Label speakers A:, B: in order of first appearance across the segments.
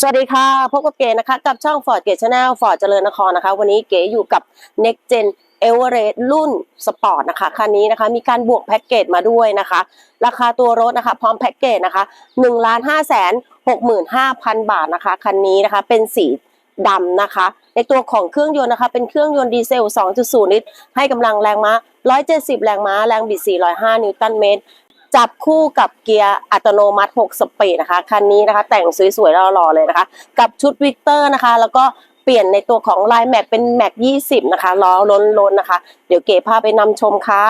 A: สวัสดีค่ะพบกับเก๋นะคะกับช่อง Ford เก๋ชาแนลฟอร์ดเจริญนครนะคะ วันนี้เก๋อยู่กับ Next Gen e v e r e s t รุ่นสปอร์ตนะคะคันนี้นะคะมีการบวกแพ็กเกจมาด้วยนะคะ ราคาตัวรถนะคะ พร้อมแพ็กเกจนะคะ1 5 6 5 0 0 0 บาทนะคะคันนี้นะคะเป็นสีดำนะคะ ในตัวของเครื่องยนต์นะคะ เป็นเครื่องยนต์ดีเซล 2.0 ลิตร ให้กำลังแรงม้า 170 แรงม้า แรงบิด 405 นิวตันเมตร จับคู่กับเกียร์อัตโนมัติ 6 สปีดนะคะคันนี้นะคะ แต่งสวยๆหล่อๆเลยนะคะ กับชุดวิกเตอร์นะคะ แล้วก็เปลี่ยนในตัวของลายแม็กเป็นแม็ก20 นะคะล้อล้นๆนะคะ เดี๋ยวเก๋พาไปนำชมค่ะ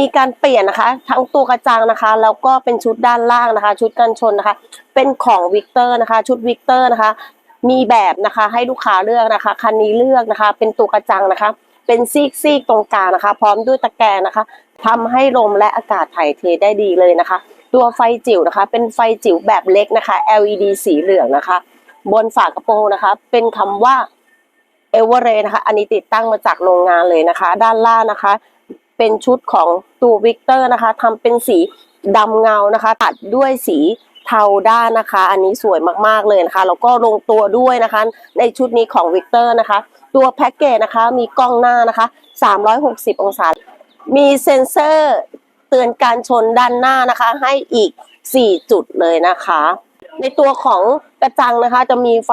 A: มีการเปลี่ยนนะคะ ทั้งตัวกระจังนะคะ แล้วก็เป็นชุดด้านล่างนะคะ ชุดกันชนนะคะ เป็นของวิกเตอร์นะคะ ชุดวิกเตอร์นะคะ มีแบบนะคะให้ลูกค้าเลือกนะคะคันนี้เลือกนะคะ เป็นตัวกระจังนะคะ เป็นซีกซีกตรงกลางนะคะ พร้อมด้วยตะแกรงนะคะทำให้ลมและอากาศถ่ายเทได้ดีเลยนะคะ ตัวไฟจิ๋วนะคะ เป็นไฟจิ๋วแบบเล็กนะคะ LED สีเหลืองนะคะ บนฝากระโปรงนะคะ เป็นคำว่าเอเวอเรนะคะ อันนี้ติดตั้งมาจากโรงงานเลยนะคะ ด้านล่างนะคะ เป็นชุดของตัววิกเตอร์นะคะทำเป็นสีดำเงานะคะ ตัดด้วยสีเทาด้านนะคะ อันนี้สวยมากๆเลยนะคะ แล้วก็ลงตัวด้วยนะคะ ในชุดนี้ของวิกเตอร์นะคะ ตัวแพ็กเกจนะคะ มีกล้องหน้านะคะ 360 องศา มีเซ็นเซอร์เตือนการชนด้านหน้านะคะ ให้อีก 4 จุดเลยนะคะ ในตัวของกระจังนะคะ จะมีไฟ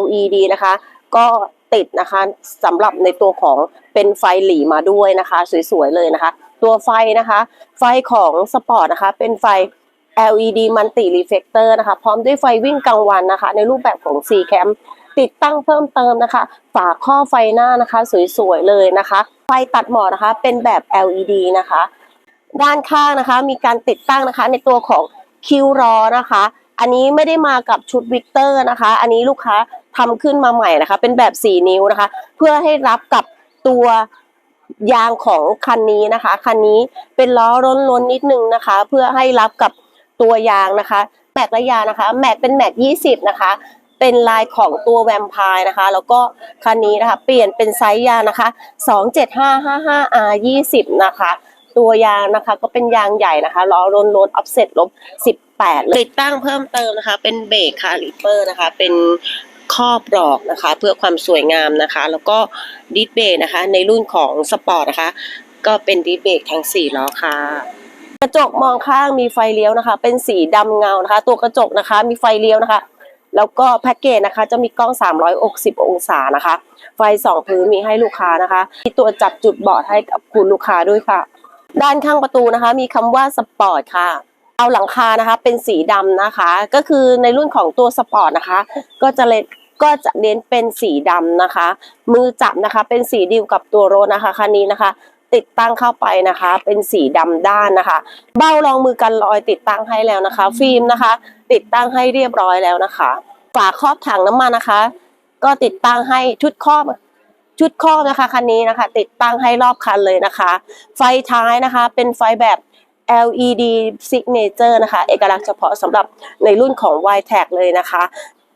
A: LED นะคะ ก็ติดนะคะสำหรับในตัวของเป็นไฟหลีมาด้วยนะคะ สวยๆเลยนะคะ ตัวไฟนะคะ ไฟของสปอร์ตนะคะ เป็นไฟ LED Multi Reflector นะคะ พร้อมด้วยไฟวิ่งกลางวันนะคะ ในรูปแบบของ C Cam ติดตั้งเพิ่มเติมนะคะ ฝาข้อไฟหน้านะคะ สวยๆเลยนะคะ ไฟตัดหมอกนะคะ เป็นแบบ LED นะคะ ด้านข้างนะคะ มีการติดตั้งนะคะ ในตัวของคิวรอนะคะ อันนี้ไม่ได้มากับชุดวิกเตอร์นะคะ อันนี้ลูกค้าทำขึ้นมาใหม่นะคะ เป็นแบบ 4 นิ้วนะคะ เพื่อให้รับกับตัวยางของคันนี้นะคะ คันนี้เป็นล้อล้นๆนนิดนึงนะคะ เพื่อให้รับกับตัวยางนะคะ แม็กและยานะคะ แม็กเป็นแม็ก 20 นะคะ เป็นลายของตัวแวมไพร์นะคะ แล้วก็คันนี้นะคะ เปลี่ยนเป็นไซส์ยางนะคะ 27555R 20 นะคะ ตัวยางนะคะก็เป็นยางใหญ่นะคะล้อล้นล้นออฟเซ็ตลบ 18ติดตั้งเพิ่มเติมนะคะ เป็นเบรกคาลิเปอร์นะคะ เป็นครอบหลอกนะคะ เพื่อความสวยงามนะคะ แล้วก็ดิสเบรกนะคะ ในรุ่นของสปอร์ตนะคะ ก็เป็นดิสเบรกทั้ง4ล้อค่ะกระจกมองข้างมีไฟเลี้ยวนะคะ เป็นสีดำเงานะคะ ตัวกระจกนะคะ มีไฟเลี้ยวนะคะ แล้วก็แพ็กเกจนะคะจะมีกล้อง 360 องศานะคะ ไฟสองพื้นมีให้ลูกค้านะคะ มีตัวจับจุดบอดให้กับคุณลูกค้าด้วยค่ะ ด้านข้างประตูนะคะ มีคำว่าสปอร์ตค่ะเอาหลังคานะคะเป็นสีดำนะคะ ก็คือในรุ่นของตัวสปอร์ตนะคะ ก็จะเลนก็จะเน้นเป็นสีดำนะคะ มือจับนะคะเป็นสีเดียวกับตัวรถนะคะคันนี้นะคะ ติดตั้งเข้าไปนะคะ เป็นสีดำด้านนะคะ เบ้ารองมือกันรอยติดตั้งให้แล้วนะคะ ฟิล์มนะคะ ติดตั้งให้เรียบร้อยแล้วนะคะฝาครอบถังน้ำมันนะคะ ก็ติดตั้งให้ชุดครอบชุดครอบนะคะคันนี้นะคะ ติดตั้งให้รอบคันเลยนะคะ ไฟท้ายนะคะ เป็นไฟแบบ LED signature นะคะ เอกลักษณ์เฉพาะสำหรับในรุ่นของ y t a g เลยนะคะ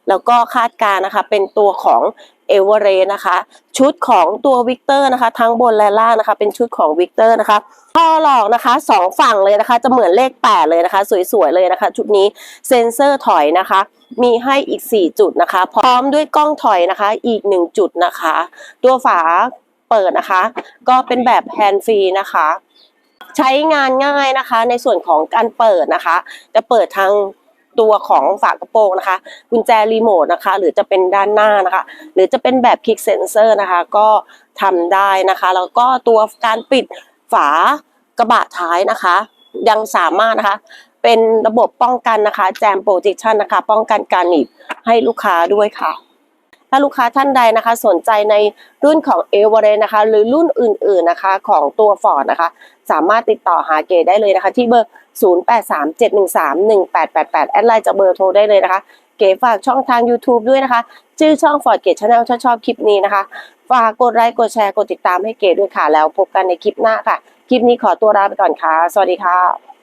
A: แล้วก็คาดการนะคะ เป็นตัวของ เอเวอเรนะคะ ชุดของตัววิกเตอร์นะคะ ทั้งบนและล่างนะคะ เป็นชุดของวิกเตอร์นะคะท่อหลอกนะคะสองฝั่งเลยนะคะ จะเหมือนเลขแปดเลยนะคะ สวยๆเลยนะคะ ชุดนี้เซ็นเซอร์ถอยนะคะ มีให้อีก 4 จุดนะคะ พร้อมด้วยกล้องถอยนะคะ อีก 1 จุดนะคะ ตัวฝาเปิดนะคะ ก็เป็นแบบแฮนด์ฟรีนะคะ ใช้งานง่ายนะคะ ในส่วนของการเปิดนะคะ จะเปิดทาง ตัวของฝากระโปรงนะคะ กุญแจรีโมทนะคะ หรือจะเป็นด้านหน้านะคะ หรือจะเป็นแบบคลิกเซนเซอร์นะคะ ก็ทำได้นะคะ แล้วก็ตัวการปิดฝากระบะท้ายนะคะ ยังสามารถนะคะ เป็นระบบป้องกันนะคะแจมโปรเจคชันนะคะ ป้องกันการหนีบให้ลูกค้าด้วยค่ะ ถ้าลูกค้าท่านใดนะคะ สนใจในรุ่นของเอเวอเรนะคะ หรือรุ่นอื่นๆนะคะของตัวฟอร์ดนะคะ สามารถติดต่อหาเกดได้เลยนะคะ ที่เบอร์ 0837131888 แอดไลน์จากเบอร์โทรได้เลยนะคะ เก๋ฝากช่องทาง YouTube ด้วยนะคะ ชื่อช่อง Ford Gate Channel ถ้าชอบคลิปนี้นะคะ ฝากกดไลค์กดแชร์กดติดตามให้เก๋ด้วยค่ะแล้วพบกันในคลิปหน้าค่ะ คลิปนี้ขอตัวลาไปก่อนค่ะ สวัสดีค่ะ